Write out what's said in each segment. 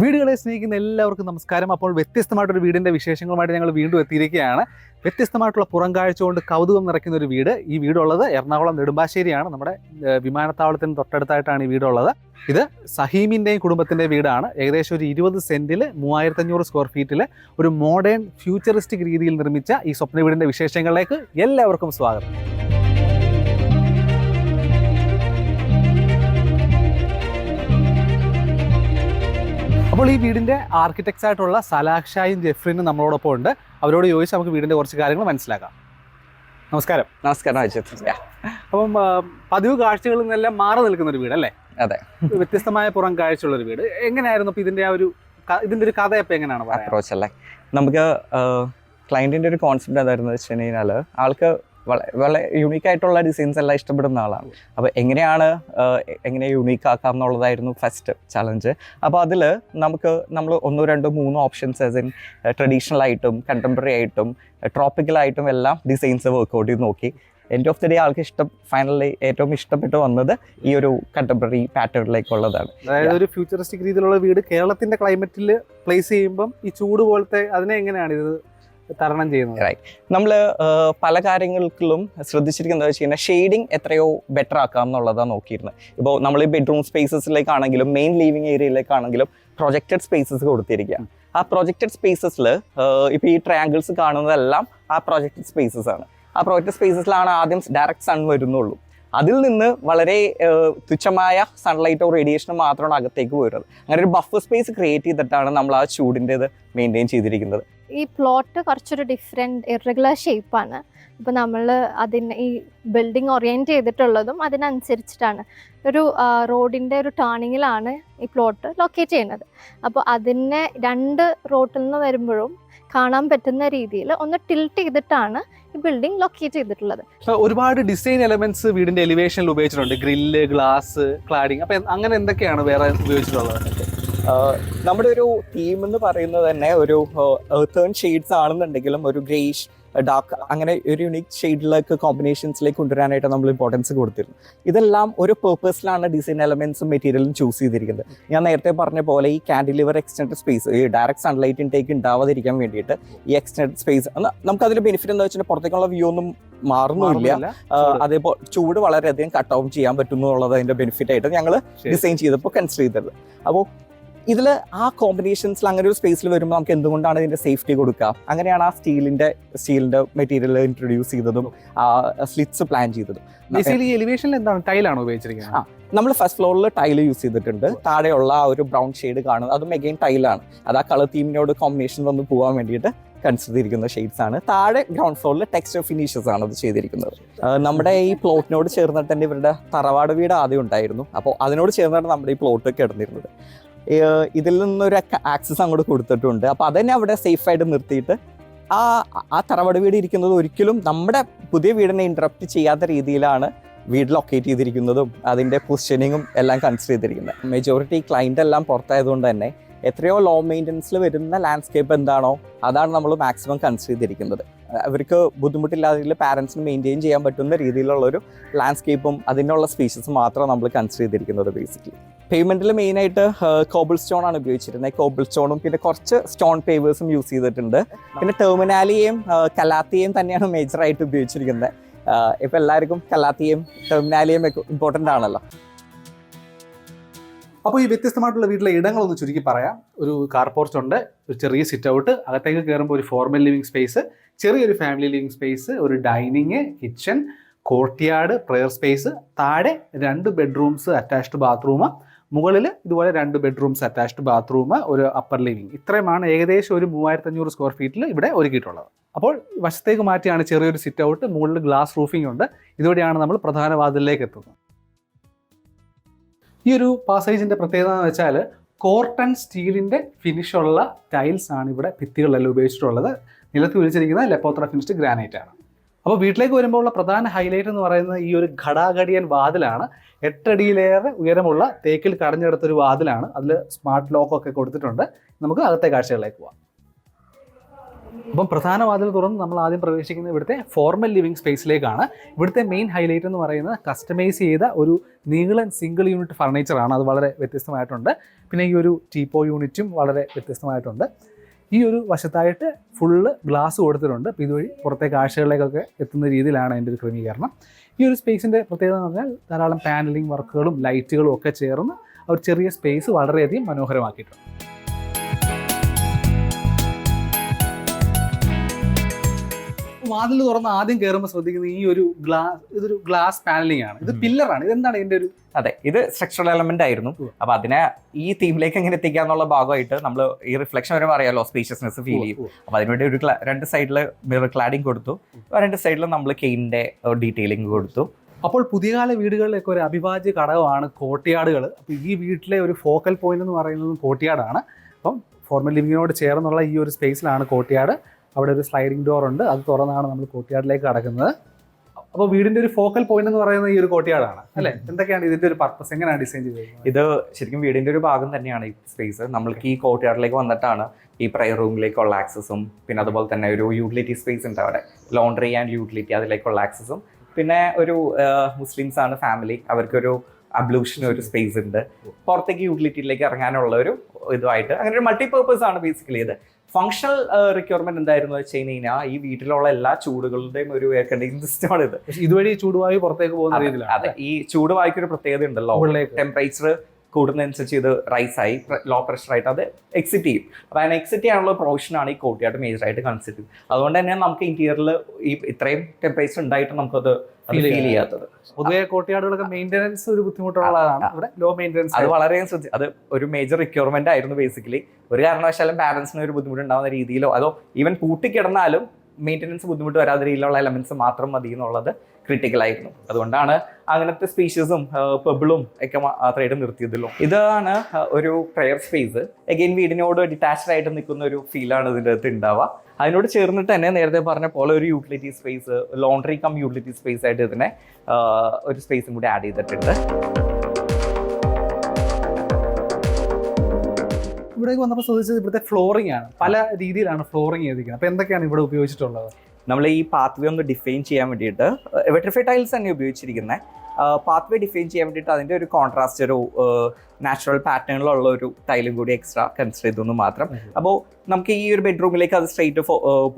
വീടുകളെ സ്നേഹിക്കുന്ന എല്ലാവർക്കും നമസ്കാരം. അപ്പോൾ വ്യത്യസ്തമായിട്ടൊരു വീടിന്റെ വിശേഷങ്ങളുമായിട്ട് ഞങ്ങൾ വീണ്ടും എത്തിയിരിക്കുകയാണ്. വ്യത്യസ്തമായിട്ടുള്ള പുറം കാഴ്ച കൊണ്ട് കൗതുകം നിറയ്ക്കുന്ന ഒരു വീട് ഈ വീടുള്ളത് എറണാകുളം നെടുമ്പാശ്ശേരിയാണ്. നമ്മുടെ വിമാനത്താവളത്തിന് തൊട്ടടുത്തായിട്ടാണ് ഈ വീടുള്ളത്. ഇത് സഹീമിന്റെയും കുടുംബത്തിന്റെ വീടാണ്. ഏകദേശം ഒരു ഇരുപത് സെന്റിൽ മൂവായിരത്തഞ്ഞൂറ് സ്ക്വയർ ഫീറ്റിൽ ഒരു മോഡേൺ ഫ്യൂച്ചറിസ്റ്റിക് രീതിയിൽ നിർമ്മിച്ച ഈ സ്വപ്ന വീടിന്റെ വിശേഷങ്ങളിലേക്ക് എല്ലാവർക്കും സ്വാഗതം. അപ്പോൾ ഈ വീടിന്റെ ആർക്കിടെക്ട്സ് ആയിട്ടുള്ള സലാക്ഷായും ജെഫ്രിനും നമ്മളോടൊപ്പം ഉണ്ട്. അവരോട് ചോദിച്ച് നമുക്ക് വീടിന്റെ കുറച്ച് കാര്യങ്ങൾ മനസ്സിലാക്കാം. നമസ്കാരം. നമസ്കാരം അജിത് അപ്പം പതിവ് കാഴ്ചകളിൽ നിന്നെല്ലാം മാറി നിൽക്കുന്ന ഒരു വീട് അല്ലേ അതെ. വ്യത്യസ്തമായ പുറം കാഴ്ചയുള്ള ഒരു വീട്. എങ്ങനെയായിരുന്നു ഇതിന്റെ ആ ഒരു ഇതിന്റെ ഒരു കഥ ഇപ്പൊ എങ്ങനെയാണ് അപ്രോച്ച് അല്ലേ? നമുക്ക് ക്ലയന്റിന്റെ ഒരു കോൺസെപ്റ്റ് എന്തായിരുന്നു വെച്ച് കഴിഞ്ഞാൽ ആൾക്ക് വളരെ യുണീക്ക് ആയിട്ടുള്ള ഡിസൈൻസ് എല്ലാം ഇഷ്ടപ്പെടുന്ന ആളാണ്. അപ്പോൾ എങ്ങനെയാണ് എങ്ങനെ യുണീക്ക് ആക്കാം എന്നുള്ളതായിരുന്നു ഫസ്റ്റ് ചലഞ്ച് അപ്പോൾ അതിൽ നമുക്ക് നമ്മൾ ഒന്നോ രണ്ടോ മൂന്നോ ഓപ്ഷൻസ് ആസ് ഇൻ ട്രഡീഷണൽ ആയിട്ടും കണ്ടംപററി ആയിട്ടും ട്രോപ്പിക്കലായിട്ടും എല്ലാം ഡിസൈൻസ് വർക്ക്ഔട്ട് ചെയ്ത് നോക്കി. എൻഡ് ഓഫ് ദി ഡേ ആൾക്ക് ഇഷ്ടം ഫൈനലി ഏറ്റവും ഇഷ്ടപ്പെട്ട് വന്നത് ഈ ഒരു കണ്ടംപററി പാറ്റേണിലേക്കുള്ളതാണ് അതായത് ഒരു ഫ്യൂച്ചറിസ്റ്റിക് രീതിയിലുള്ള വീട് കേരളത്തിന്റെ ക്ലൈമറ്റിൽ പ്ലേസ് ചെയ്യുമ്പം ഈ ചൂട് പോലത്തെ അതിനെ എങ്ങനെയാണ് ഇത് തരണം ചെയ്യുന്നത്. റൈറ്റ് നമ്മൾ പല കാര്യങ്ങൾക്കും ശ്രദ്ധിച്ചിരിക്കുന്നത് വെച്ച് കഴിഞ്ഞാൽ ഷെയ്ഡിങ് എത്രയോ ബെറ്റർ ആക്കാം എന്നുള്ളതാണ് നോക്കിയിരുന്നത് ഇപ്പോൾ നമ്മൾ ഈ ബെഡ്റൂം സ്പേസസിലേക്കാണെങ്കിലും മെയിൻ ലിവിങ് ഏരിയയിലേക്കാണെങ്കിലും പ്രൊജക്റ്റഡ് സ്പേസസ് കൊടുത്തിരിക്കുക ആ പ്രൊജക്റ്റഡ് സ്പേസസിൽ ഇപ്പോൾ ഈ ട്രയാങ്കിൾസ് കാണുന്നതെല്ലാം ആ പ്രൊജക്റ്റഡ് സ്പേസസ് ആണ് ആ പ്രൊജക്റ്റഡ് സ്പേസസിലാണ് ആദ്യം ഡയറക്റ്റ് സൺ വരുന്നുള്ളൂ. അതിൽ നിന്ന് വളരെ തുച്ഛമായ സൺലൈറ്റോ റേഡിയേഷനോ മാത്രമാണ് അകത്തേക്ക് വരുന്നത്. അങ്ങനെ ഒരു ബഫർ സ്പേസ് ക്രിയേറ്റ് ചെയ്തിട്ടാണ് നമ്മൾ ആ ചൂടിന്റെത് മെയിന്റെയിൻ ചെയ്തിരിക്കുന്നത്. ഈ പ്ലോട്ട് കുറച്ചൊരു ഡിഫറെന്റ് ഇറഗുലർ ഷേപ്പാണ് അപ്പോൾ നമ്മൾ അതിന് ഈ ബിൽഡിംഗ് ഓറിയന്റ് ചെയ്തിട്ടുള്ളതും അതിനനുസരിച്ചിട്ടാണ്. ഒരു റോഡിന്റെ ഒരു ടേണിങ്ങിലാണ് ഈ പ്ലോട്ട് ലൊക്കേറ്റ് ചെയ്യുന്നത്. അപ്പോൾ അതിനെ രണ്ട് റോട്ടിൽ നിന്ന് വരുമ്പോഴും കാണാൻ പറ്റുന്ന രീതിയിൽ ഒന്ന് ടിൽറ്റ് ചെയ്തിട്ടാണ് ഈ ബിൽഡിംഗ് ലൊക്കേറ്റ് ചെയ്തിട്ടുള്ളത്. ഒരുപാട് ഡിസൈൻ എലമെന്റ്സ് വീടിന്റെ എലിവേഷനിൽ ഉപയോഗിച്ചിട്ടുണ്ട്. ഗ്രില്ല് ഗ്ലാസ് ക്ലാഡിങ് അപ്പൊ അങ്ങനെ എന്തൊക്കെയാണ് വേറെ ഉപയോഗിച്ചിട്ടുള്ളത്? നമ്മുടെ ഒരു തീം എന്ന് പറയുന്നത് തന്നെ ഒരു ഏൺ ഷെയ്ഡ്സ് ആണെന്നുണ്ടെങ്കിലും ഒരു ഗ്രേഷ് ഡാർക്ക് അങ്ങനെ ഒരു യുണീക് ഷെയ്ഡിലേക്ക് കോമ്പിനേഷൻസിലേക്ക് കൊണ്ടുവരാനായിട്ട് നമ്മൾ ഇമ്പോർട്ടൻസ് കൊടുത്തിരുന്നു. ഇതെല്ലാം ഒരു പേർപ്പസിലാണ് ഡിസൈൻ എലമെന്റ്സും മെറ്റീരിയലും ചൂസ് ചെയ്തിരിക്കുന്നത്. ഞാൻ നേരത്തെ പറഞ്ഞ പോലെ ഈ കാൻഡിലിവർ എക്സ്റ്റൻഡ് സ്പേസ് ഈ ഡയറക്റ്റ് സൺലൈറ്റ് ഇൻടേക്ക് ഉണ്ടാവാതിരിക്കാൻ വേണ്ടിയിട്ട് ഈ എക്സ്റ്റൻഡ് സ്പേസ് നമുക്ക് അതിന്റെ ബെനിഫിറ്റ് എന്താ വെച്ചാൽ പുറത്തേക്കുള്ള വ്യൂ ഒന്നും മാറുന്നില്ല. അതേപോലെ ചൂട്. വളരെയധികം കട്ട് ഓഫ് ചെയ്യാൻ പറ്റുന്നുള്ളത് എന്നുള്ളത് അതിന്റെ ബെനിഫിറ്റ് ആയിട്ട് ഞങ്ങൾ ഡിസൈൻ ചെയ്തപ്പോൾ കൺസിഡർ ചെയ്തത് അപ്പോൾ ഇതിൽ ആ കോമ്പിനേഷൻസിൽ അങ്ങനെ ഒരു സ്പേസിൽ വരുമ്പോൾ നമുക്ക് എന്തുകൊണ്ടാണ് ഇതിന്റെ സേഫ്റ്റി കൊടുക്കുക അങ്ങനെയാണ് ആ സ്റ്റീലിന്റെ സ്റ്റീലിന്റെ മെറ്റീരിയൽ ഇൻട്രൊഡ്യൂസ് ചെയ്തതും ആ സ്ലിറ്റ്സ് പ്ലാൻ ചെയ്തതും. ഈ എലിവേഷനിൽ എന്താണ്? ടൈലാണോ ഉപയോഗിച്ചിരിക്കുന്നത്. നമ്മൾ ഫസ്റ്റ് ഫ്ലോറിൽ ടൈൽ യൂസ് ചെയ്തിട്ടുണ്ട്. താഴെയുള്ള ആ ഒരു ബ്രൗൺ ഷെയ്ഡ് കാണുന്നത് അതും എഗെയിൻ ടൈലാണ് അത് ആ കളർ തീമിനോട് കോമ്പിനേഷൻ വന്ന് പോകാൻ വേണ്ടിയിട്ട് കൺസിഡർ ചെയ്തിരിക്കുന്ന ഷെയ്ഡ്സ് ആണ്. താഴെ ഗ്രൗണ്ട് ഫ്ലോറിൽ ടെക്സ്റ്റർ ഫിനിഷസ് ആണ് അത് ചെയ്തിരിക്കുന്നത്. നമ്മുടെ ഈ പ്ലോട്ടിനോട് ചേർന്നിട്ട് തന്നെ ഇവരുടെ തറവാട് വീട് ആദ്യം ഉണ്ടായിരുന്നു. അപ്പോൾ അതിനോട് ചേർന്നിട്ട് നമ്മുടെ ഈ പ്ലോട്ട് കിടന്നിരുന്നത്. ഇതിൽ നിന്നൊരു ആക്സസ് അങ്ങോട്ട് കൊടുത്തിട്ടുണ്ട്. അപ്പോൾ അതന്നെ അവിടെ സേഫായിട്ട് നിർത്തിയിട്ട് ആ ആ തറവാട് വീട് ഇരിക്കുന്നത് ഒരിക്കലും നമ്മുടെ പുതിയ വീടിനെ ഇൻട്രപ്റ്റ് ചെയ്യാത്ത രീതിയിലാണ് വീട് ലൊക്കേറ്റ് ചെയ്തിരിക്കുന്നതും അതിന്റെ പൊസിഷനിങ്ങും എല്ലാം കൺസിഡർ ചെയ്തിരിക്കുന്നത്. മെജോറിറ്റി ക്ലൈന്റ് എല്ലാം പുറത്തായതുകൊണ്ട് തന്നെ എത്രയോ ലോ മെയിന്റനൻസിൽ വരുന്ന ലാൻഡ്സ്കേപ്പ് എന്താണോ അതാണ് നമ്മൾ മാക്സിമം കൺസിഡർ ചെയ്തിരിക്കുന്നത്. അവർക്ക് ബുദ്ധിമുട്ടില്ലാതെ പാരൻസിന് മെയിന്റെയിൻ ചെയ്യാൻ പറ്റുന്ന രീതിയിലുള്ള ഒരു ലാൻഡ്സ്കേപ്പും അതിനുള്ള സ്പീഷീസ് മാത്രം നമ്മൾ കൺസിഡർ ചെയ്തിരിക്കുന്നത് ബേസിക്കലി പേയ്മെന്റിൽ മെയിനായിട്ട് കോബിൾ സ്റ്റോൺ ആണ് ഉപയോഗിച്ചിരുന്നത്. കോബിൾ സ്റ്റോണും പിന്നെ കുറച്ച് സ്റ്റോൺ പേവേഴ്സും യൂസ് ചെയ്തിട്ടുണ്ട്. പിന്നെ ടെർമിനാലിയെയും കലാത്തിയെയും തന്നെയാണ് മേജറായിട്ട് ഉപയോഗിച്ചിരിക്കുന്നത്. ഇപ്പോൾ എല്ലാവർക്കും കലാത്തിയും ടെർമിനാലിയും ഒക്കെ ഇമ്പോർട്ടന്റ് ആണല്ലോ. അപ്പോൾ ഈ വ്യത്യസ്തമായിട്ടുള്ള വീട്ടിലെ ഇടങ്ങളൊന്ന് ചുരുക്കി പറയാം. ഒരു കാർ പോർച്ച് ഉണ്ട് ഒരു ചെറിയ സിറ്റ് ഔട്ട് അകത്തേക്ക് കയറുമ്പോൾ ഒരു ഫോർമൽ ലിവിംഗ് സ്പേസ് ചെറിയൊരു ഫാമിലി ലിവിംഗ് സ്പേസ് ഒരു dining kitchen courtyard prayer space താഴെ രണ്ട് ബെഡ്റൂംസ് അറ്റാച്ച്ഡ് ബാത്റൂം മുകളിൽ ഇതുപോലെ രണ്ട് ബെഡ്റൂംസ് അറ്റാച്ച്ഡ് ബാത്റൂം ഒരു അപ്പർ ലിവിംഗ് ഇത്രയുമാണ് ഏകദേശം ഒരു മൂവായിരത്തഞ്ഞൂറ് സ്ക്വയർ ഫീറ്റിൽ ഇവിടെ ഒരുക്കിയിട്ടുള്ളത്. അപ്പോൾ വശത്തേക്ക് മാറ്റിയാണ് ചെറിയൊരു സിറ്റ് ഔട്ട് മുകളിൽ ഗ്ലാസ് റൂഫിംഗ് ഉണ്ട്. ഇതോടെയാണ് നമ്മൾ പ്രധാന വാതിലിലേക്ക് എത്തുന്നത്. ഈ ഒരു പാസേജിന്റെ പ്രത്യേകത എന്ന് വെച്ചാൽ കോർട്ടൺ സ്റ്റീലിന്റെ ഫിനിഷുള്ള ടൈൽസ് ആണ് ഇവിടെ ഭിത്തികളിലെല്ലാം ഉപയോഗിച്ചിട്ടുള്ളത്. നിലത്ത് വിളിച്ചിരിക്കുന്ന ലെപ്പോത്ര ഫിനിഷ്ഡ് ഗ്രാനൈറ്റ് ആണ്. അപ്പോൾ വീട്ടിലേക്ക് വരുമ്പോൾ ഉള്ള പ്രധാന ഹൈലൈറ്റ് എന്ന് പറയുന്നത് ഈ ഒരു ഘടാഘടിയൻ വാതിലാണ്. എട്ടടിയിലേറെ ഉയരമുള്ള തേക്കിൽ കടഞ്ഞെടുത്തൊരു വാതിലാണ്. അതിൽ സ്മാർട്ട് ലോക്കൊക്കെ കൊടുത്തിട്ടുണ്ട്. നമുക്ക് അകത്തെ കാഴ്ചകളിലേക്ക് പോവാം. അപ്പം പ്രധാന വാതിൽ തുറന്ന് നമ്മൾ ആദ്യം പ്രവേശിക്കുന്നത് ഇവിടുത്തെ ഫോർമൽ ലിവിംഗ് സ്പേസിലേക്കാണ് ഇവിടുത്തെ മെയിൻ ഹൈലൈറ്റ് എന്ന് പറയുന്നത് കസ്റ്റമൈസ് ചെയ്ത ഒരു നീളൻ സിംഗിൾ യൂണിറ്റ് ഫർണിച്ചറാണ് അത് വളരെ വ്യത്യസ്തമായിട്ടുണ്ട്. പിന്നെ ഈ ഒരു ടീപ്പോ യൂണിറ്റും വളരെ വ്യത്യസ്തമായിട്ടുണ്ട്. ഈ ഒരു വശത്തായിട്ട് ഫുള്ള് ഗ്ലാസ് കൊടുത്തിട്ടുണ്ട്. അപ്പോൾ ഇതുവഴി പുറത്തെ കാഴ്ചകളിലേക്കൊക്കെ എത്തുന്ന രീതിയിലാണ് അതിന്റെ ഒരു ക്രമീകരണം. ഈ ഒരു സ്പേസിന്റെ പ്രത്യേകത എന്ന് പറഞ്ഞാൽ ധാരാളം പാനലിംഗ് വർക്കുകളും ലൈറ്റുകളും ഒക്കെ ചേർന്ന് ഒരു ചെറിയ സ്പേസ് വളരെയധികം മനോഹരമാക്കിയിട്ടുണ്ട്. വാതിൽ തുറന്ന് ആദ്യം കയറുമ്പോൾ ശ്രദ്ധിക്കുന്ന ഈ ഒരു ഗ്ലാസ് ഇതൊരു ഗ്ലാസ് പാനലിംഗ് ആണ്. ഇത്. പില്ലറാണ് ഇതെന്താണ് ഇതിന്റെ ഒരു അതെ ഇത് സ്ട്രക്ചറൽ എലമെന്റ് ആയിരുന്നു. അപ്പൊ അതിനെ ഈ തീമിലേക്ക് എങ്ങനെ എത്തിക്കാന്നുള്ള ഭാഗമായിട്ട് നമ്മൾ ഈ റിഫ്ലക്ഷൻ വരുമ്പോൾ അറിയാലോ സ്പീഷ്യസ്നെസ് ഫീൽ ചെയ്യും. അപ്പൊ അതിനുവേണ്ടി ഒരു രണ്ട് സൈഡിൽ മിറർ ക്ലാഡിംഗ് കൊടുത്തു. രണ്ട് സൈഡിൽ നമ്മൾ കെയിനിന്റെ ഡീറ്റെയിലിംഗ് കൊടുത്തു. അപ്പോൾ പുതിയ കാല വീടുകളിലൊക്കെ ഒരു അഭിവാജ്യ ഘടകമാണ് കോട്ടയാടുകൾ അപ്പോൾ ഈ വീട്ടിലെ ഒരു ഫോക്കൽ പോയിന്റ് എന്ന് പറയുന്നത് കോട്ടയാടാണ്. അപ്പം ഫോർമൽ ലിവിങ്ങിനോട് ചേർന്നുള്ള ഈ ഒരു സ്പേസിലാണ് കോട്ടയാട്. അവിടെ ഒരു സ്ലൈഡിംഗ് ഡോർ ഉണ്ട്. അത് തുറന്നാണ് നമ്മൾ കോട്ടിയാടിലേക്ക് കടക്കുന്നത്. അപ്പോൾ വീടിന്റെ ഒരു ഫോക്കൽ പോയിന്റ് എന്ന് പറയുന്നത് ഈ ഒരു കോട്ടിയാടാണ് അല്ലേ? എന്തൊക്കെയാണ് ഇതിന്റെ ഒരു പർപ്പസ് എങ്ങനെയാണ് ഡിസൈൻ ചെയ്തത് ഇത് ശരിക്കും വീടിന്റെ ഒരു ഭാഗം തന്നെയാണ് ഈ സ്പേസ് നമ്മൾക്ക് ഈ കോട്ടിയാടിലേക്ക് വന്നിട്ടാണ് ഈ പ്രയർ റൂമിലേക്കുള്ള ആക്സസും പിന്നെ അതുപോലെ തന്നെ ഒരു യൂട്ടിലിറ്റി സ്പേസ് ഉണ്ട് അവിടെ. ലോണ്ടറി ആൻഡ് യൂട്ടിലിറ്റി അതിലേക്കുള്ള ആക്സസും പിന്നെ ഒരു മുസ്ലിംസ് ആണ് ഫാമിലി അവർക്കൊരു അബ്ലൂഷൻ ഒരു സ്പേസ് ഉണ്ട്. പുറത്തേക്ക് യൂട്ടിലിറ്റിയിലേക്ക് ഇറങ്ങാനുള്ള ഒരു ഇതുമായിട്ട് അങ്ങനെ ഒരു മൾട്ടിപർപ്പസ് ആണ് ബേസിക്കലി ഇത്. ഫങ്ഷണൽ റിക്വയർമെന്റ് എന്തായിരുന്നു വെച്ച് കഴിഞ്ഞാൽ ഈ വീട്ടിലുള്ള എല്ലാ ചൂടുകളുടെയും ഒരു എയർ കണ്ടീഷൻ സിസ്റ്റമാണ് ഇത്. ഇതുവഴി ചൂടുവായു പുറത്തേക്ക് പോകുന്ന അതെ, രീതിയിലാണ്. അതെ. ഈ ചൂട് വായിക്കൊരു പ്രത്യേകത ഉണ്ടല്ലോ. ടെമ്പറേച്ചർ കൂടുന്നതനുസരിച്ച് ഇത് റൈസ് ആയി ലോ പ്രഷർ ആയിട്ട് അത് എക്സിറ്റ് ചെയ്യും. അപ്പോൾ അതിന് എക്സിറ്റ് ചെയ്യാനുള്ള പ്രൊവിഷനാണ് ഈ കോട്ടിയായിട്ട് മേജർ ആയിട്ട് കൺസിഡർ ചെയ്യുന്നത്. അതുകൊണ്ട് തന്നെ നമുക്ക് ഇന്റീരിയറിൽ ഈ ഇത്രയും ടെമ്പറേച്ചർ ഉണ്ടായിട്ട് നമുക്കത് ഫീൽ. ചെയ്യാത്തത്. പൊതുവെ കോട്ടയാടുകളൊക്കെ മെയിന്റനൻസ് ഒരു ബുദ്ധിമുട്ടുള്ളതാണ് ഇവിടെ ലോ മെയിന്റനൻസ് അത് വളരെ ശ്രദ്ധി അത് ഒരു മേജർ റിക്വയർമെന്റ് ആയിരുന്നു ബേസിക്കലി ഒരു കാരണവശാലും പാരൻസിന് ഒരു ബുദ്ധിമുട്ട് ഉണ്ടാകുന്ന രീതിയിലോ അതോ ഈവൻ പൂട്ടിക്കിടന്നാലും മെയിന്റനൻസ് ബുദ്ധിമുട്ട് വരാത്ത രീതിയിലുള്ള എലമെന്റ്സ് മാത്രം മതി എന്നുള്ളത് ക്രിട്ടിക്കൽ ആയിരുന്നു. അതുകൊണ്ടാണ് അങ്ങനത്തെ സ്പീഷീസും പെബിളും ഒക്കെ മാത്രമായിട്ട് നിർത്തിയതല്ലോ ഇതാണ് ഒരു പ്രയർ സ്പേസ് അഗെയിൻ വീടിനോട് ഡിറ്റാച്ച്ഡ് ആയിട്ട് നിൽക്കുന്ന ഒരു ഫീലാണ് ഇതിന്റെ അകത്ത് ഉണ്ടാവുക. അതിനോട് ചേർന്നിട്ട് തന്നെ നേരത്തെ പറഞ്ഞ പോലെ ഒരു utility space laundry cum utility space ആയിട്ട് ഇതിനെ ഒരു സ്പേസും കൂടി ആഡ് ചെയ്തിട്ടുണ്ട്. ഇവിടേക്ക് വന്നപ്പോൾ ശ്രദ്ധിച്ചത് ഇവിടുത്തെ ഫ്ലോറിംഗ് ആണ്. പല രീതിയിലാണ് ഫ്ലോറിംഗ് ചെയ്തിരിക്കുന്നത്. അപ്പോൾ എന്തൊക്കെയാണ് ഇവിടെ ഉപയോഗിച്ചിട്ടുള്ളത്? നമ്മൾ ഈ പാത്വേ ഒന്ന് ഡിഫൈൻ ചെയ്യാൻ വേണ്ടിയിട്ട് വെട്രിഫൈ ടൈൽസ് തന്നെ ഉപയോഗിച്ചിരിക്കുന്നത് പാത്വേ ഡിഫൈൻ ചെയ്യാൻ വേണ്ടിയിട്ട് അതിന്റെ ഒരു കോൺട്രാസ്റ്റ് ഒരു നാച്ചുറൽ പാറ്റേണിലുള്ള ഒരു ടൈലും കൂടി എക്സ്ട്രാ കൺസിഡർ ചെയ്തു എന്ന് മാത്രം. അപ്പോൾ നമുക്ക് ഈ ഒരു ബെഡ്റൂമിലേക്ക് അത് സ്ട്രെയിറ്റ്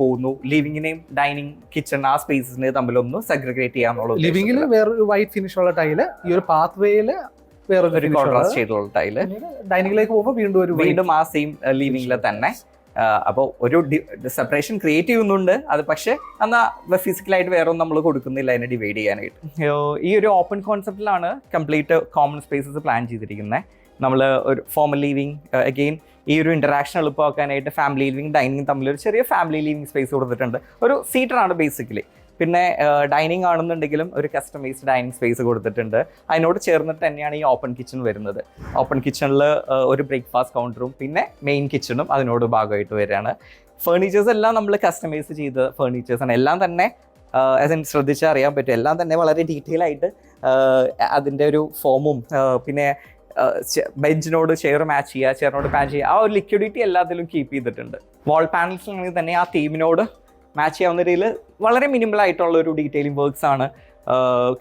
പോകുന്നു. ലിവിങ്ങിനെയും ഡൈനിങ് കിച്ചൺ ആ സ്പേസിനെ തമ്മിലൊന്ന് സെഗ്രിഗേറ്റ് ചെയ്യാന്നുള്ള ലിവിംഗിൽ വേറൊരു വൈറ്റ് ഫിനിഷ് ഉള്ള ടൈൽ ഈ ഒരു പാത്വേയിൽ വേയിൽ വേറൊരു കോൺട്രാസ്റ്റ് ചെയ്തുള്ള ടൈൽ ഡൈനിങ്ങിലേക്ക് പോകുമ്പോൾ വീണ്ടും ഒരു വീണ്ടും ആ സെയിം ലിവിങ്ങിൽ തന്നെ. അപ്പോൾ ഒരു സെപ്പറേഷൻ ക്രിയേറ്റ് ചെയ്യുന്നുണ്ട്. അത് പക്ഷേ എന്നാൽ ഫിസിക്കലായിട്ട് വേറെ ഒന്നും നമ്മൾ കൊടുക്കുന്നില്ല. അതിനെ ഡിവൈഡ് ചെയ്യാനായിട്ട്. ഈ ഒരു ഓപ്പൺ കോൺസെപ്റ്റിലാണ് കംപ്ലീറ്റ് കോമൺ സ്പേസസ് പ്ലാൻ ചെയ്തിരിക്കുന്നത് നമ്മൾ ഒരു ഫോമൽ ലീവിങ് അഗെയിൻ ഈ ഒരു ഇന്ററാക്ഷൻ എളുപ്പമാക്കാനായിട്ട് ഫാമിലി ലിവിങ് ഡൈനിങ് തമ്മിൽ ഒരു ചെറിയ ഫാമിലി ലിവിങ് സ്പേസ് കൊടുത്തിട്ടുണ്ട്. ഒരു സീറ്ററാണ് ബേസിക്കലി പിന്നെ ഡൈനിങ് ആണെന്നുണ്ടെങ്കിലും ഒരു കസ്റ്റമൈസ്ഡ് ഡൈനിങ് സ്പേസ് കൊടുത്തിട്ടുണ്ട്. അതിനോട് ചേർന്നിട്ട് തന്നെയാണ് ഈ ഓപ്പൺ കിച്ചൺ വരുന്നത്. ഓപ്പൺ കിച്ചണിൽ ഒരു ബ്രേക്ക്ഫാസ്റ്റ് കൗണ്ടറും പിന്നെ മെയിൻ കിച്ചണും അതിനോട് ഭാഗമായിട്ട് വരികയാണ്. ഫേർണിച്ചേഴ്സ് എല്ലാം നമ്മൾ കസ്റ്റമൈസ് ചെയ്ത ഫേർണിച്ചേഴ്സാണ് എല്ലാം തന്നെ ആസ് എൻ ശ്രദ്ധിച്ചാൽ അറിയാൻ പറ്റും. എല്ലാം തന്നെ വളരെ ഡീറ്റെയിൽ ആയിട്ട് അതിന്റെ ഒരു ഫോമും പിന്നെ ബെഞ്ചിനോട് ചെയർ മാച്ച് ചെയ്യുക ചെയറിനോട് മാച്ച് ചെയ്യുക. ആ ഒരു ലിക്വിഡിറ്റി എല്ലാത്തിലും കീപ്പ് ചെയ്തിട്ടുണ്ട്. വാൾ പാനൽസ് പാനൽസിലാണെങ്കിൽ തന്നെ ആ തീമിനോട് മാച്ച് ചെയ്യാവുന്ന രീതിയിൽ വളരെ മിനിമൽ ആയിട്ടുള്ള ഒരു ഡീറ്റെയിലിംഗ് വർക്ക്സ് ആണ്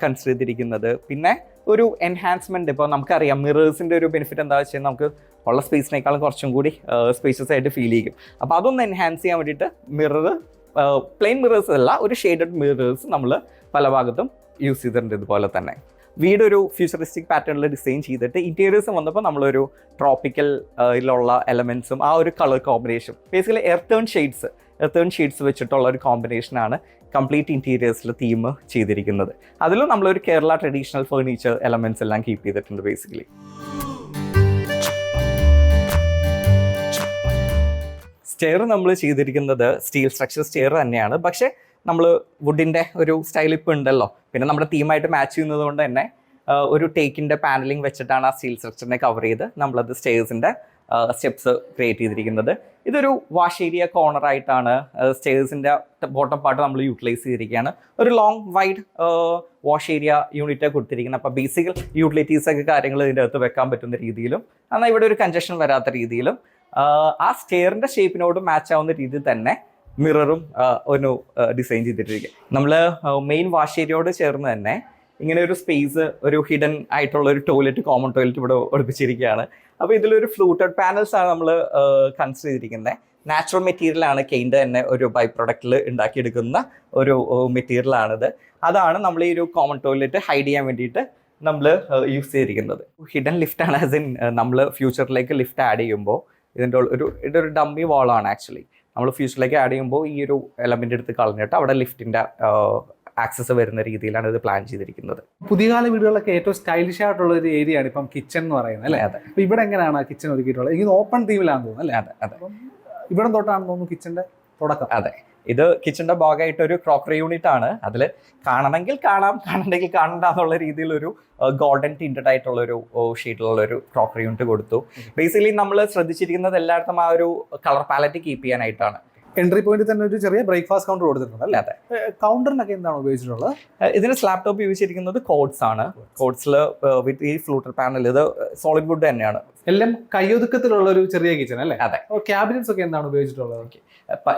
കൺസിഡർ ചെയ്തിരിക്കുന്നത്. പിന്നെ ഒരു എൻഹാൻസ്മെന്റ് ഇപ്പോൾ നമുക്കറിയാം മിറേഴ്സിന്റെ ഒരു ബെനിഫിറ്റ് എന്താ വെച്ചാൽ നമുക്ക് ഉള്ള സ്പേസിനേക്കാളും കുറച്ചും കൂടി സ്പേസസ് ആയിട്ട് ഫീൽ ചെയ്യും. അപ്പോൾ അതൊന്ന് എൻഹാൻസ് ചെയ്യാൻ വേണ്ടിയിട്ട് മിറർ പ്ലെയിൻ മിറേഴ്സ് അല്ല ഒരു ഷെയ്ഡഡ് മിറേഴ്സ് നമ്മൾ പല ഭാഗത്തും യൂസ് ചെയ്തിട്ടുണ്ട് ഇതുപോലെ തന്നെ. വീട് ഒരു ഫ്യൂച്ചറിസ്റ്റിക് പാറ്റേണിൽ ഡിസൈൻ ചെയ്തിട്ട് ഇന്റീരിയേഴ്സ് വന്നപ്പോൾ നമ്മളൊരു ട്രോപ്പിക്കൽ ഇതിലുള്ള എലമെന്റ്സും ആ ഒരു colour combination basically earthen shades earthen shades വെച്ചിട്ടുള്ള ഒരു കോമ്പിനേഷനാണ് കംപ്ലീറ്റ് ഇന്റീരിയേഴ്സിൽ തീം ചെയ്തിരിക്കുന്നത്. അതിലും നമ്മളൊരു കേരള ട്രഡീഷണൽ ഫേർണിച്ചർ എലമെൻസ് എല്ലാം കീപ്പ് ചെയ്തിട്ടുണ്ട് ബേസിക്കലി സ്റ്റെയർ നമ്മൾ ചെയ്തിരിക്കുന്നത് സ്റ്റീൽ സ്ട്രക്ചർ സ്റ്റെയർ തന്നെയാണ്. പക്ഷേ നമ്മൾ വുഡിന്റെ ഒരു സ്റ്റൈൽ ഇപ്പോൾ ഉണ്ടല്ലോ. പിന്നെ നമ്മുടെ തീമായിട്ട് മാച്ച് ചെയ്യുന്നത് കൊണ്ട് തന്നെ ഒരു ടേക്കിന്റെ പാനലിംഗ് വെച്ചിട്ടാണ് ആ സ്റ്റീൽ സ്ട്രക്ചറിനെ കവർ ചെയ്ത് നമ്മളത് സ്റ്റേഴ്സിന്റെ സ്റ്റെപ്സ് ക്രിയേറ്റ് ചെയ്തിരിക്കുന്നത്. ഇതൊരു വാഷ് ഏരിയ കോർണർ ആയിട്ടാണ് സ്റ്റേഴ്സിന്റെ ബോട്ടം പാർട്ട് നമ്മൾ യൂട്ടിലൈസ് ചെയ്തിരിക്കുകയാണ്. ഒരു long wide wash area unit കൊടുത്തിരിക്കുന്നത്. അപ്പോൾ ബേസിക്കൽ യൂട്ടിലിറ്റീസ് ഒക്കെ കാര്യങ്ങൾ ഇതിന്റെ അകത്ത് വെക്കാൻ പറ്റുന്ന രീതിയിലും എന്നാൽ ഇവിടെ ഒരു കഞ്ചഷൻ വരാത്ത രീതിയിലും ആ സ്റ്റെയറിന്റെ ഷേപ്പിനോട് മാച്ച് ആവുന്ന രീതിയിൽ തന്നെ മിററും ഒന്ന് ഡിസൈൻ ചെയ്തിട്ടിരിക്കുക നമ്മൾ മെയിൻ വാഷ് ഏരിയയോട് ചേർന്ന് തന്നെ ഇങ്ങനെ ഒരു സ്പേസ് ഒരു ഹിഡൻ ആയിട്ടുള്ള ഒരു ടോയ്ലറ്റ് കോമൺ ടോയ്ലറ്റ് ഇവിടെ ഒളിപ്പിച്ചിരിക്കുകയാണ് അപ്പോൾ ഇതിലൊരു ഫ്ലൂട്ടഡ് പാനൽസ് ആണ് നമ്മൾ കൺസിഡർ ചെയ്തിരിക്കുന്നത് നാച്ചുറൽ മെറ്റീരിയൽ ആണ് കെയിന്റെ തന്നെ ഒരു ബൈ പ്രൊഡക്റ്റിൽ ഉണ്ടാക്കിയെടുക്കുന്ന ഒരു മെറ്റീരിയൽ ആണിത്. അതാണ് നമ്മൾ ഈ ഒരു കോമൺ ടോയ്ലറ്റ് ഹൈഡ് ചെയ്യാൻ വേണ്ടിയിട്ട് നമ്മൾ യൂസ് ചെയ്തിരിക്കുന്നത്. ഹിഡൻ ലിഫ്റ്റ് ആണ് ആസ് ഇൻ നമ്മൾ ഫ്യൂച്ചറിലേക്ക് ലിഫ്റ്റ് ആഡ് ചെയ്യുമ്പോൾ ഇതിന്റെ ഒരു ഇതൊരു ഡമ്മി വാളാണ് ആക്ച്വലി നമ്മൾ ഫ്യൂച്ചറിലേക്ക് ആഡ് ചെയ്യുമ്പോൾ ഈ ഒരു എലമെന്റ് എടുത്ത് കളഞ്ഞിട്ട് അവിടെ ലിഫ്റ്റിന്റെ ആക്സസ് വരുന്ന രീതിയിലാണ് ഇത് പ്ലാൻ ചെയ്തിരിക്കുന്നത്. പുതിയ കാല വീടുകളൊക്കെ ഏറ്റവും സ്റ്റൈലിഷ് ആയിട്ടുള്ള ഒരു ഏരിയ ആണ് ഇപ്പം കിച്ചൺ എന്ന് പറയുന്നത് അല്ലേ? അതെ അപ്പം ഇവിടെ എങ്ങനെയാണ് ആ കിച്ചൺ ഒരുക്കിയിട്ടുള്ളത്? എനിക്ക് ഓപ്പൺ തീമിലാണെന്ന് തോന്നുന്നു അല്ലേ? അതെ അതെ. ഇവിടെ തൊട്ടാണെന്ന് തോന്നുന്നു കിച്ചന്റെ തുടക്കം. അതെ. ഇത് കിച്ചണിന്റെ ഭാഗമായിട്ട് ഒരു ക്രോക്കറി യൂണിറ്റ് ആണ്. അതിൽ കാണണമെങ്കിൽ കാണാം കാണണ്ടെങ്കിൽ കാണണ്ട എന്നുള്ള രീതിയിൽ ഒരു ഗോൾഡൻ ടിന്റഡ് ആയിട്ടുള്ള ഒരു ഷീറ്റിലുള്ള ഒരു ക്രോക്കറി യൂണിറ്റ് കൊടുത്തു. ബേസിക്കലി നമ്മൾ ശ്രദ്ധിച്ചിരിക്കുന്നത് എല്ലായിടത്തും ആ ഒരു കളർ പാലറ്റ് കീപ്പ് ചെയ്യാനായിട്ടാണ്. എൻട്രി പോയിന്റ് തന്നെ ഒരു ചെറിയ ബ്രേക്ക്ഫാസ്റ്റ് കൗണ്ടർ കൊടുത്തിട്ടുണ്ട് അല്ലേ? അതെ. കൗണ്ടറിനൊക്കെ എന്താണ് ഉപയോഗിച്ചിട്ടുള്ളത്? ഇതിന് സ്ലാപ് ടോപ്പ് ചെയ്തിരിക്കുന്നത് കോഡ്സ് ആണ്. കോഡ്സിൽ വിത്ത് ഈ ഫ്ലൂട്ടർ പാനൽ ഇത് സോളിഡ് വുഡ് തന്നെയാണ്. എല്ലാം കയ്യൊതുക്കത്തിലുള്ള ഒരു ചെറിയ കിച്ചൺ അല്ലേ? അതെ. ക്യാബിനറ്റ്സ് ഒക്കെ എന്താണ് ഉപയോഗിച്ചിട്ടുള്ളത്? പ-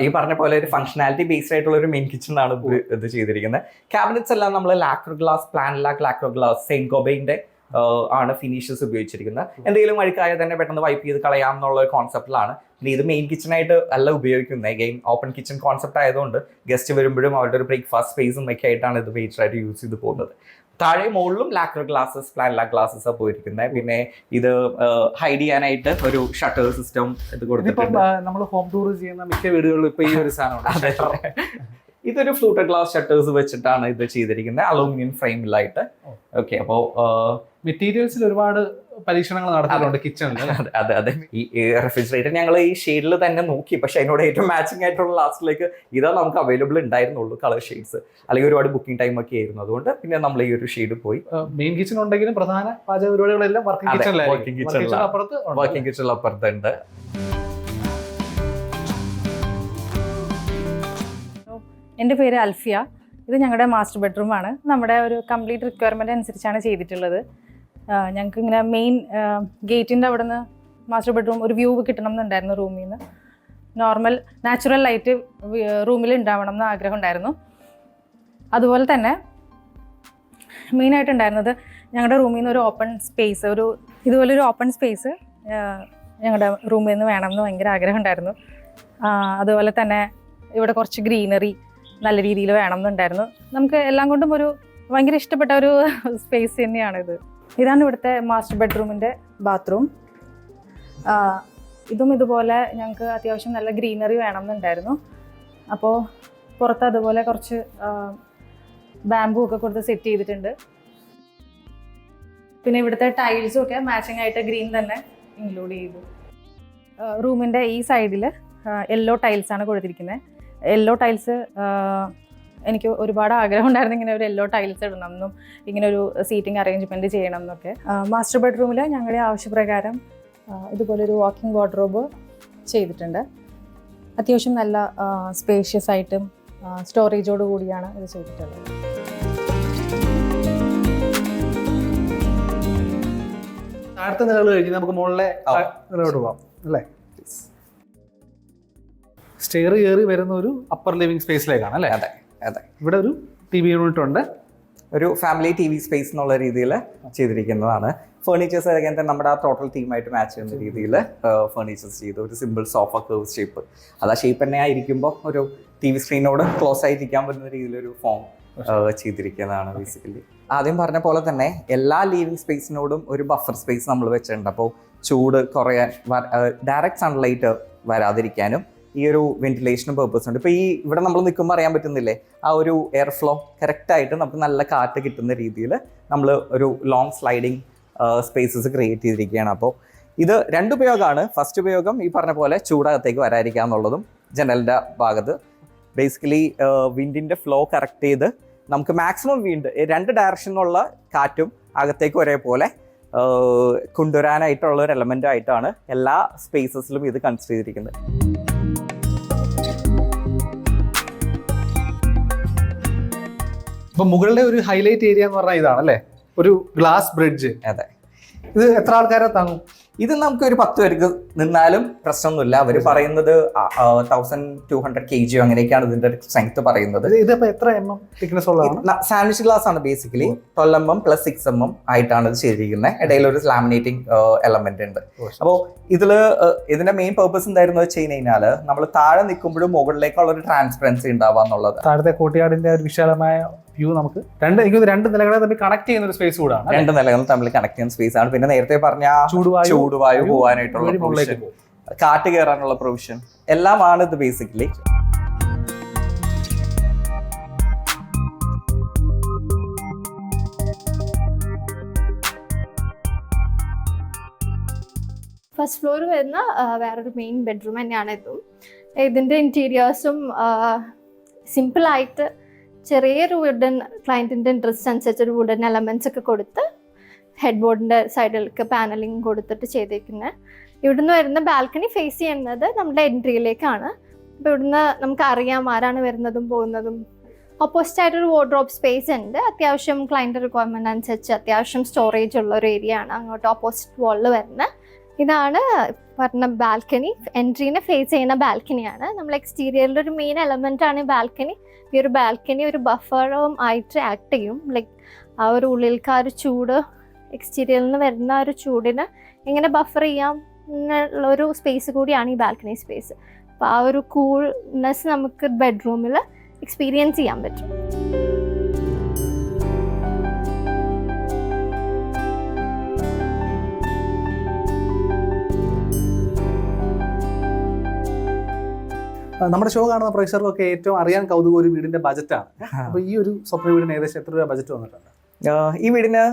ഈ പറഞ്ഞ പോലെ ഒരു ഫംഗ്ഷനാലിറ്റി ബേസ്ഡ് ആയിട്ടുള്ള ഒരു മെയിൻ കിച്ചൺ ആണ് ഇത് ചെയ്തിരിക്കുന്നത്. ക്യാബിനറ്റ്സ് എല്ലാം നമ്മൾ ലാക്രോ ഗ്ലാസ് പ്ലാൻ ലാക്ക് ലാക്രോ ഗ്ലാസ് സെയിൻ ഗോബൈന്റെ ആണ് ഫിനിഷസ് ഉപയോഗിച്ചിരിക്കുന്നത്. എന്തെങ്കിലും അഴുക്കായ തന്നെ പെട്ടെന്ന് വൈപ്പ് ചെയ്ത് കളയാം എന്നുള്ള ഒരു കോൺസെപ്റ്റിലാണ് പിന്നെ ഇത് മെയിൻ കിച്ചണായിട്ട് അല്ല ഉപയോഗിക്കുന്നത്. ഗെയിം ഓപ്പൺ കിച്ചൺ കോൺസെപ്റ്റ് ആയതുകൊണ്ട് ഗസ്റ്റ് വരുമ്പോഴും അവരുടെ ഒരു ബ്രേക്ക്ഫാസ്റ്റ് സ്പേസും ഒക്കെ ആയിട്ടാണ് ഇത് മേജറായിട്ട് യൂസ് ചെയ്ത് പോകുന്നത്. താഴെ മുകളിലും lacquer glasses Planilaque glasses ആണ് പോയിരിക്കുന്നത് പിന്നെ ഇത് ഹൈഡ് ചെയ്യാനായിട്ട് ഒരു ഷട്ടർ സിസ്റ്റം ഇത് കൊടുത്തിട്ടുണ്ട്. നമ്മൾ ഹോം ടൂർ ചെയ്യുന്ന മിക്ക വീടുകളിലും ഇപ്പൊ ഈ ഒരു സാധനം ഇതൊരു ഫ്ലൂട്ടഡ് ഗ്ലാസ് ഷട്ടേഴ്സ് വെച്ചിട്ടാണ് ഇത് ചെയ്തിരിക്കുന്നത്. അലൂമിനിയം ഫ്രെയിമിലായിട്ട്. ഓക്കെ അപ്പോൾ മെറ്റീരിയൽസിൽ ഒരുപാട് പരീക്ഷണങ്ങൾ നടത്താറുണ്ട് കിച്ചണിൽ അതെ അതെ അതെ. ഈ റെഫ്രിജറേറ്റർ ഞങ്ങൾ ഈ ഷെയ്ഡിൽ തന്നെ നോക്കി. പക്ഷെ അതിനോട് ഏറ്റവും മാച്ചിങ് ആയിട്ടുള്ള ലാസ്റ്റിലേക്ക് ഇതാ നമുക്ക് അവൈലബിൾ ഉണ്ടായിരുന്നുള്ളൂ കളർ ഷെയ്ഡ്സ് അല്ലെങ്കിൽ ഒരുപാട് ബുക്കിംഗ് ടൈം ഒക്കെ ആയിരുന്നു. അതുകൊണ്ട് പിന്നെ നമ്മൾ ഈ ഒരു ഷെയ്ഡ് പോയി. മെയിൻ കിച്ചൺ ഉണ്ടെങ്കിലും പ്രധാന പാചക പരിപാടികളെല്ലാം വർക്കിംഗ് അതെ, വർക്കിംഗ് ഉണ്ട്. വർക്കിംഗ് കിച്ചണിൽ എന്റെ പേര് അൽഫിയ. ഇത് ഞങ്ങളുടെ മാസ്റ്റർ ബെഡ്റൂമാണ് നമ്മുടെ ഒരു കംപ്ലീറ്റ് റിക്വയർമെന്റ് അനുസരിച്ചാണ് ചെയ്തിട്ടുള്ളത്. ഞങ്ങൾക്ക് ഇങ്ങനെ മെയിൻ ഗേറ്റിന്റെ അവിടെ നിന്ന് മാസ്റ്റർ ബെഡ്റൂം ഒരു വ്യൂ കിട്ടണം എന്നുണ്ടായിരുന്നു റൂമിൽ നിന്ന് നോർമൽ നാച്ചുറൽ ലൈറ്റ് റൂമിൽ ഉണ്ടാവണം എന്ന് ആഗ്രഹം ഉണ്ടായിരുന്നു അതുപോലെ തന്നെ മെയിനായിട്ട് ഉണ്ടായിരുന്നത് ഞങ്ങളുടെ റൂമിൽ നിന്ന് ഒരു ഓപ്പൺ സ്പേസ് ഒരു ഇതുപോലെ ഒരു ഓപ്പൺ സ്പേസ് ഞങ്ങളുടെ റൂമിൽ നിന്ന് വേണമെന്ന് ഭയങ്കര ആഗ്രഹം ഉണ്ടായിരുന്നു അതുപോലെ തന്നെ ഇവിടെ കുറച്ച് ഗ്രീനറി നല്ല രീതിയിൽ വേണം എന്നുണ്ടായിരുന്നു നമുക്ക് എല്ലാം കൊണ്ടും ഒരു ഭയങ്കര ഇഷ്ടപ്പെട്ട ഒരു സ്പേസ് തന്നെയാണിത്. ഇതാണ് ഇവിടുത്തെ മാസ്റ്റർ ബെഡ്റൂമിന്റെ ബാത്റൂം ഇതും ഇതുപോലെ ഞങ്ങൾക്ക് അത്യാവശ്യം നല്ല ഗ്രീനറി വേണം എന്നുണ്ടായിരുന്നു അപ്പോൾ പുറത്ത് അതുപോലെ കുറച്ച് ബാമ്പു ഒക്കെ കൊടുത്ത് സെറ്റ് ചെയ്തിട്ടുണ്ട്. പിന്നെ ഇവിടുത്തെ ടൈൽസും ഒക്കെ മാച്ചിങ് ആയിട്ട് ഗ്രീൻ തന്നെ ഇൻക്ലൂഡ് ചെയ്തു. റൂമിന്റെ ഈ സൈഡിൽ യെല്ലോ ടൈൽസാണ് കൊടുത്തിരിക്കുന്നത് യെല്ലോ ടൈൽസ് എനിക്ക് ഒരുപാട് ആഗ്രഹം ഉണ്ടായിരുന്നു ഇങ്ങനെ ഒരു എല്ലോ ടൈൽസ് ഇടണം എന്നും ഇങ്ങനെ ഒരു സീറ്റിംഗ് അറേഞ്ച്മെന്റ് ചെയ്യണം എന്നൊക്കെ. മാസ്റ്റർ ബെഡ്റൂമിൽ ഞങ്ങളുടെ ആവശ്യപ്രകാരം ഇതുപോലൊരു വാക്കിംഗ് വാർഡ്രോബ് ചെയ്തിട്ടുണ്ട്. അത്യാവശ്യം നല്ല സ്പേഷ്യസ് ആയിട്ടും സ്റ്റോറേജോട് കൂടിയാണ് ഇത് ചെയ്തിട്ടുള്ളത്. താഴത്തെ നിലകൾ കഴിഞ്ഞ് നമുക്ക് മുകളിലെ. നിലയോട്ട് പോവാം അല്ലേ? സ്റ്റെയർ കയറി വരുന്ന ഒരു അപ്പർ ലിവിംഗ് സ്പേസിലേക്കാണ് അല്ലേ? അതെ. അതെ. ഇവിടെ ഒരു ടി വി യൂണിറ്റ് ഉണ്ട്. ഒരു ഫാമിലി ടി വി സ്പേസ് എന്നുള്ള രീതിയിൽ ചെയ്തിരിക്കുന്നതാണ്. ഫേർണിച്ചേഴ്സ് again തന്നെ നമ്മുടെ ആ ടോട്ടൽ തീമായിട്ട് മാച്ച് ചെയ്യുന്ന രീതിയിൽ ഫേർണിച്ചേഴ്സ് ചെയ്തു ഒരു സിമ്പിൾ സോഫ കേവ് ഷേപ്പ് അത് ആ ഷേപ്പ് തന്നെ ആയിരിക്കുമ്പോൾ ഒരു ടി വി സ്ക്രീനോട് ക്ലോസ് ആയിരിക്കാൻ പറ്റുന്ന രീതിയിലൊരു ഫോം ചെയ്തിരിക്കുന്നതാണ് ബേസിക്കലി ആദ്യം പറഞ്ഞ പോലെ തന്നെ എല്ലാ ലിവിങ് സ്പേസിനോടും ഒരു ബഫർ സ്പേസ് നമ്മൾ വെച്ചിട്ടുണ്ട്. അപ്പോൾ ചൂട് കുറയാൻ ഡയറക്റ്റ് സൺലൈറ്റ് വരാതിരിക്കാനും ഈ ഒരു വെന്റിലേഷനും പേർപ്പസ് ഉണ്ട്. ഇപ്പോൾ ഈ ഇവിടെ നമ്മൾ നിൽക്കുമ്പോൾ അറിയാൻ പറ്റുന്നില്ലേ? ആ ഒരു എയർ ഫ്ലോ കറക്റ്റായിട്ട് നമുക്ക് നല്ല കാറ്റ് കിട്ടുന്ന രീതിയിൽ നമ്മൾ ഒരു ലോങ് സ്ലൈഡിങ് സ്പേസസ് ക്രിയേറ്റ് ചെയ്തിരിക്കുകയാണ്. അപ്പോൾ ഇത് രണ്ട് ഉപയോഗമാണ്. ഫസ്റ്റ് ഉപയോഗം ഈ പറഞ്ഞ പോലെ ചൂടകത്തേക്ക് വരാതിരിക്കുക എന്നുള്ളതും ജനലിന്റെ ഭാഗത്ത്. ബേസിക്കലി വിൻഡിന്റെ ഫ്ലോ കറക്റ്റ് ചെയ്ത് നമുക്ക് മാക്സിമം വിൻഡ് രണ്ട് ഡയറക്ഷനിലുള്ള കാറ്റും അകത്തേക്ക് ഒരേപോലെ കൊണ്ടുവരാനായിട്ടുള്ള ഒരു എലമെന്റ് ആയിട്ടാണ് എല്ലാ സ്പേസസിലും ഇത് കൺസിഡർ ചെയ്തിരിക്കുന്നത്. അപ്പൊ മുകളിലെ ഒരു ഹൈലൈറ്റ് ഏരിയ എന്ന് പറഞ്ഞാൽ ഇതാണ് അല്ലേ ഒരു ഗ്ലാസ് ബ്രിഡ്ജ്. അതെ. ഇത് എത്ര ആൾക്കാരെ താങ്ങും? ഇത് നമുക്ക് ഒരു പത്ത് പേർക്ക് നിന്നാലും പ്രശ്നമൊന്നുമില്ല. അവർ പറയുന്നത് thousand two hundred K G അങ്ങനെയൊക്കെയാണ് ഇതിന്റെ സ്ട്രെങ്ത് പറയുന്നത്. ഇതിപ്പോ എത്ര എം എം തിക്നെസ് ഉള്ളതാണ്? സാൻഡ്വിച്ച് ഗ്ലാസ് ആണ് basically twelve M M plus six M M ആയിട്ടാണ് ഇത് ചെയ്തിരിക്കുന്നത് ഇടയിൽ ഒരു ലാമിനേറ്റിംഗ് എലമെന്റ് ഉണ്ട്. അപ്പോൾ ഇതിൽ ഇതിന്റെ മെയിൻ പേർപ്പസ് എന്തായിരുന്നു വെച്ച് കഴിഞ്ഞ് കഴിഞ്ഞാൽ നമ്മൾ താഴെ നിൽക്കുമ്പോഴും മുകളിലേക്കുള്ള ഒരു ട്രാൻസ്പെറൻസി ഉണ്ടാവുക എന്നുള്ളത്. താഴത്തെ കോട്ടിയാടിന്റെ ഒരു വിശാലമായ വ്യൂ നമുക്ക് രണ്ട് എനിക്ക് രണ്ട് നിലകളെ തമ്മിൽ കണക്ട് ചെയ്യുന്ന ഒരു സ്പേസ് കൂടാണ് രണ്ട് നിലകൾ തമ്മിൽ കണക്ട് ചെയ്യുന്ന സ്പേസ് ആണ്. പിന്നെ നേരത്തെ പറഞ്ഞ ആ ചൂടുവായു ചൂടുവായു പോകാനായിട്ടുള്ള കാറ്റ് കയറാനുള്ള പ്രൊവിഷൻ എല്ലാമാണ് ഇത് ബേസിക്കലി ഫസ്റ്റ് ഫ്ലോർ വരുന്ന വേറൊരു മെയിൻ ബെഡ്റൂം തന്നെയാണ് ഇതും. ഇതിന്റെ ഇന്റീരിയേഴ്സും സിമ്പിളായിട്ട് ചെറിയൊരു വുഡൻ ക്ലയന്റിന്റെ ഇൻട്രസ്റ്റ് അനുസരിച്ച് ഒരു വുഡൻ എലമെന്റ്സ് ഒക്കെ കൊടുത്ത് ഹെഡ് ബോർഡിന്റെ സൈഡിലേക്ക് പാനലിങ് കൊടുത്തിട്ട് ചെയ്തേക്കുന്നത് ഇവിടുന്ന് വരുന്ന ബാൽക്കണി ഫേസ് ചെയ്യുന്നത് നമ്മുടെ എൻട്രിയിലേക്കാണ് അപ്പോൾ ഇവിടുന്ന് നമുക്ക് അറിയാം ആരാണ് വരുന്നതും പോകുന്നതും. ഓപ്പോസിറ്റ് ആയിട്ടൊരു വാർഡ്രോബ് സ്പേസ് ഉണ്ട്. അത്യാവശ്യം ക്ലയന്റ് റിക്വയർമെന്റ് അനുസരിച്ച് അത്യാവശ്യം സ്റ്റോറേജ് ഉള്ള ഒരു ഏരിയ ആണ്. അങ്ങോട്ട് ഓപ്പോസിറ്റ് വാളിൽ വരുന്നത് ഇതാണ് പറഞ്ഞ ബാൽക്കണി. എൻട്രീനെ ഫേസ് ചെയ്യുന്ന ബാൽക്കണിയാണ്. നമ്മൾ എക്സ്റ്റീരിയറിൽ ഒരു മെയിൻ എലമെന്റ് ആണ് ഈ ബാൽക്കണി. ഈ ഒരു ബാൽക്കണി ഒരു ബഫറും ആയിട്ട് ആക്ട് ചെയ്യും. ലൈക്ക് ആ ഒരു ഉള്ളിലേക്ക് ആ ഒരു ചൂട് എക്സ്റ്റീരിയറിൽ നിന്ന് വരുന്ന ആ ഒരു ചൂടിന് എങ്ങനെ ബഫർ ചെയ്യാം എന്നുള്ള ഒരു സ്പേസ് കൂടിയാണ് ഈ ബാൽക്കണി സ്പേസ് അപ്പോൾ ആ ഒരു കൂൾനെസ് നമുക്ക് ബെഡ്റൂമിൽ എക്സ്പീരിയൻസ് ചെയ്യാൻ പറ്റും. നമ്മുടെ ഷോ കാണുന്ന പ്രേക്ഷകർക്കൊക്കെ ഏറ്റവും അറിയാൻ കൗതുകം ഒരു വീടിന്റെ ബജറ്റാണ് അപ്പൊ ഈ ഒരു സ്വപ്ന വീടിന് ഏകദേശം എത്ര രൂപ ബജറ്റ് വന്നിട്ടുണ്ട്? ഈ വീടിന്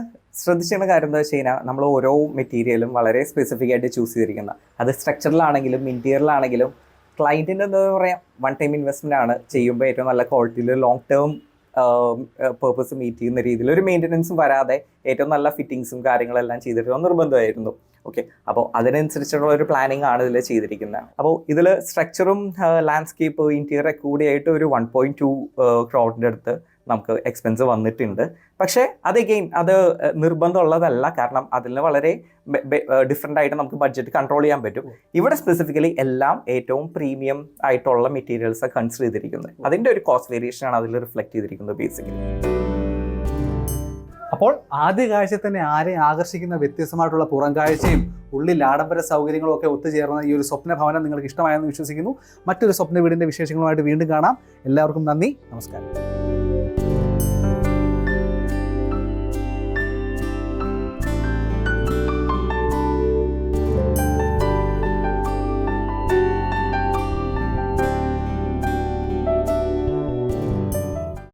ശ്രദ്ധിച്ചിരുന്ന കാര്യം എന്താ വെച്ച് കഴിഞ്ഞാൽ നമ്മൾ ഓരോ മെറ്റീരിയലും വളരെ സ്പെസിഫിക് ആയിട്ട് ചൂസ് ചെയ്തിരിക്കുന്ന അത് സ്ട്രക്ചറിലാണെങ്കിലും ഇന്റീരിയറിലാണെങ്കിലും ക്ലയന്റിന്റെ എന്താ പറയുക വൺ ടൈം ഇൻവെസ്റ്റ്മെന്റ് ആണ് ചെയ്യുമ്പോൾ ഏറ്റവും നല്ല ക്വാളിറ്റിയിൽ ലോങ് ടേം പേർപ്പസ് മീറ്റ് ചെയ്യുന്ന രീതിയിൽ ഒരു മെയിന്റനൻസും വരാതെ ഏറ്റവും നല്ല ഫിറ്റിങ്സും കാര്യങ്ങളെല്ലാം ചെയ്തിട്ട് നിർബന്ധമായിരുന്നു. ഓക്കെ അപ്പോൾ അതിനനുസരിച്ചുള്ള ഒരു പ്ലാനിങ് ആണ് ഇതിൽ ചെയ്തിരിക്കുന്നത്. അപ്പോൾ ഇതിൽ സ്ട്രക്ചറും ലാൻഡ്സ്കേപ്പ് ഇന്റീരിയർ കൂടിയായിട്ട് ഒരു വൺ പോയിന്റ് ടു ക്രോഡിന്റെ അടുത്ത് നമുക്ക് എക്സ്പെൻസ് വന്നിട്ടുണ്ട്. പക്ഷേ അത് അഗെയിൻ അത് നിർബന്ധമുള്ളതല്ല. കാരണം അതിൽ വളരെ ഡിഫറെന്റ് ആയിട്ട് നമുക്ക് ബഡ്ജറ്റ് കൺട്രോൾ ചെയ്യാൻ പറ്റും. ഇവിടെ സ്പെസിഫിക്കലി എല്ലാം ഏറ്റവും പ്രീമിയം ആയിട്ടുള്ള മെറ്റീരിയൽസ് കൺസിഡർ ചെയ്തിരിക്കുന്നത്. അതിന്റെ ഒരു കോസ്റ്റ് വേരിയേഷൻ ആണ് അതിൽ റിഫ്ലക്ട് ചെയ്തിരിക്കുന്നത് ബേസിക്കലി അപ്പോൾ ആദ്യ കാഴ്ച തന്നെ ആരെയും ആകർഷിക്കുന്ന വ്യത്യസ്തമായിട്ടുള്ള പുറം കാഴ്ചയും ഉള്ളിൽ ആഡംബര സൗകര്യങ്ങളും ഒക്കെ ഒത്തുചേർന്ന ഈ ഒരു സ്വപ്ന ഭവനം നിങ്ങൾക്ക് ഇഷ്ടമായെന്ന് വിശ്വസിക്കുന്നു. മറ്റൊരു സ്വപ്ന വീടിന്റെ വിശേഷങ്ങളുമായിട്ട് വീണ്ടും കാണാം. എല്ലാവർക്കും നന്ദി. നമസ്കാരം.